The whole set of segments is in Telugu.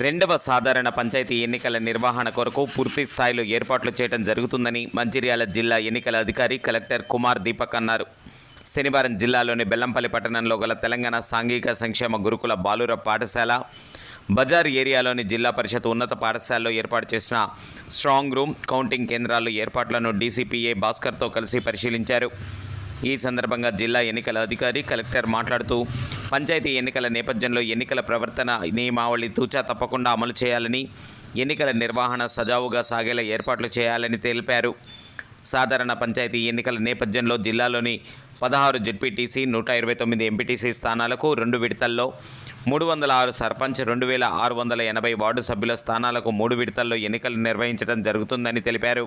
రెండవ సాధారణ పంచాయతీ ఎన్నికల నిర్వహణ కొరకు పూర్తి స్థాయిలో ఏర్పాట్లు చేయడం జరుగుతుందని మంచిర్యాల జిల్లా ఎన్నికల అధికారి కలెక్టర్ కుమార్ దీపక్ అన్నారు. శనివారం జిల్లాలోని బెల్లంపల్లి పట్టణంలో గల తెలంగాణ సాంఘిక సంక్షేమ గురుకుల బాలుర పాఠశాల బజార్ ఏరియాలోని జిల్లా పరిషత్ ఉన్నత పాఠశాలలో ఏర్పాటు చేసిన స్ట్రాంగ్ రూమ్ కౌంటింగ్ కేంద్రాల్లో ఏర్పాట్లను డీసీపీఏ భాస్కర్తో కలిసి పరిశీలించారు. ఈ సందర్భంగా జిల్లా ఎన్నికల అధికారి కలెక్టర్ మాట్లాడుతూ పంచాయతీ ఎన్నికల నేపథ్యంలో ఎన్నికల ప్రవర్తన నియమావళి తూచా తప్పకుండా అమలు చేయాలని ఎన్నికల నిర్వహణ సజావుగా సాగేలా ఏర్పాట్లు చేయాలని తెలిపారు. సాధారణ పంచాయతీ ఎన్నికల నేపథ్యంలో జిల్లాలోని పదహారు జెడ్పీటీసీ నూట ఇరవై తొమ్మిది ఎంపీటీసీ స్థానాలకు రెండు విడతల్లో మూడు వందల ఆరు సర్పంచ్ రెండు వేల ఆరు వందల ఎనభై వార్డు సభ్యుల స్థానాలకు మూడు విడతల్లో ఎన్నికలు నిర్వహించడం జరుగుతుందని తెలిపారు.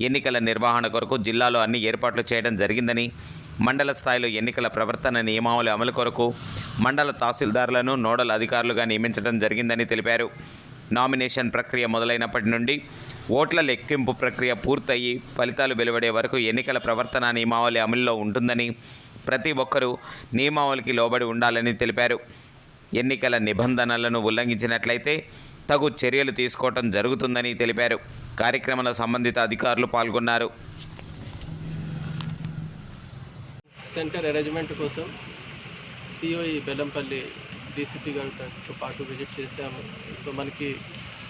ఎన్నికల నిర్వహణ కొరకు జిల్లాలో అన్ని ఏర్పాట్లు చేయడం జరిగిందని మండల స్థాయిలో ఎన్నికల ప్రవర్తన నియమావళి అమలు కొరకు మండల తహసీల్దారులను నోడల్ అధికారులుగా నియమించడం జరిగిందని తెలిపారు. నామినేషన్ ప్రక్రియ మొదలైనప్పటి నుండి ఓట్ల లెక్కింపు ప్రక్రియ పూర్తయి ఫలితాలు వెలువడే వరకు ఎన్నికల ప్రవర్తన నియమావళి అమలులో ఉంటుందని ప్రతి ఒక్కరూ నియమావళికి లోబడి ఉండాలని తెలిపారు. ఎన్నికల నిబంధనలను ఉల్లంఘించినట్లయితే తగు చర్యలు తీసుకోవటం జరుగుతుందని తెలిపారు. కార్యక్రమంలో సంబంధిత అధికారులు పాల్గొన్నారు. సెంటర్ అరేంజ్మెంట్ కోసం సిఓఈ బెల్లంపల్లి డీసీపీ గారితో పాటు విజిట్ చేశాము. సో మనకి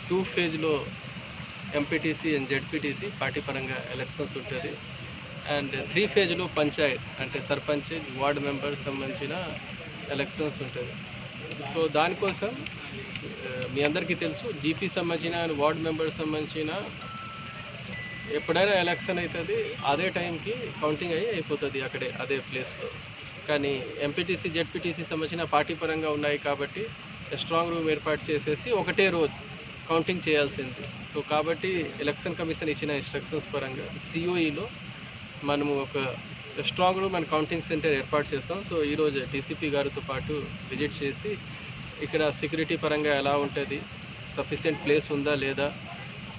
టూ ఫేజ్లో ఎంపీటీసీ అండ్ జెడ్పీటీసీ పార్టీ పరంగా ఎలక్షన్స్ ఉంటుంది. అండ్ త్రీ ఫేజ్లో పంచాయత్ అంటే సర్పంచ్ వార్డ్ మెంబర్ సంబంధించిన ఎలక్షన్స్ ఉంటుంది. సో దానికోసం మీ అందరికీ తెలుసు జీపీ సంబంధించిన అండ్ వార్డ్ మెంబర్స్ సంబంధించిన ఎప్పుడైనా ఎలక్షన్ అవుతుంది అదే టైంకి కౌంటింగ్ అయ్యి అయిపోతుంది అక్కడే అదే ప్లేస్లో. కానీ ఎంపీటీసీ జెడ్పీటీసీ సంబంధించిన పార్టీ పరంగా ఉన్నాయి కాబట్టి స్ట్రాంగ్ రూమ్ ఏర్పాటు చేసేసి ఒకటే రోజు కౌంటింగ్ చేయాల్సింది. సో కాబట్టి ఎలక్షన్ కమిషన్ ఇచ్చిన ఇన్స్ట్రక్షన్స్ పరంగా సిఓఈలో మనము ఒక strong room and counting centre ఏర్పాటు చేస్తాం. సో ఈరోజు డీసీపీ గారితో పాటు విజిట్ చేసి ఇక్కడ సెక్యూరిటీ పరంగా ఎలా ఉంటుంది? సఫిషియెంట్ ప్లేస్ ఉందా లేదా?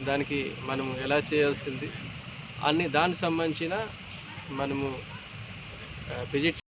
దానికి మనము ఎలా చేయాల్సింది? అన్ని దానికి సంబంధించిన మనము విజిట్